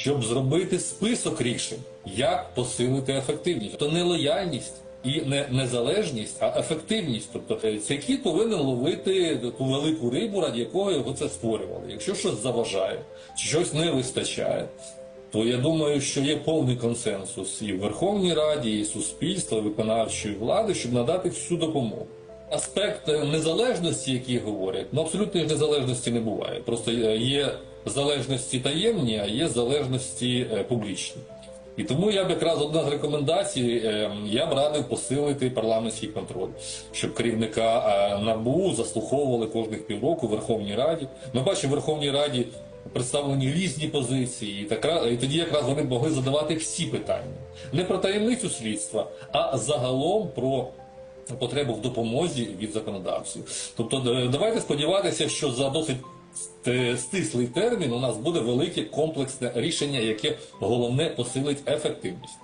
щоб зробити список рішень, як посилити ефективність. То не лояльність і не незалежність, а ефективність. Тобто е, цей кіт повинен ловити ту велику рибу, ради якого його це створювали. Якщо щось заважає, чи щось не вистачає, то я думаю, що є повний консенсус і в Верховній Раді, і суспільства, і виконавчої влади, щоб надати всю допомогу. Аспект е, незалежності, який говорять, ну абсолютної незалежності не буває. Просто е, є залежності таємні, а є залежності е, публічні. І тому я б якраз одна з рекомендацій, е, я б радив посилити парламентський контроль, щоб керівника е, НАБУ заслуховували кожних півроку в Верховній Раді. Ми бачимо в Верховній Раді представлені різні позиції, і, така, і тоді якраз вони могли задавати всі питання. Не про таємницю слідства, а загалом про потребу в допомозі від законодавців. Тобто, давайте сподіватися, що за досить стислий термін у нас буде велике комплексне рішення, яке головне посилить ефективність.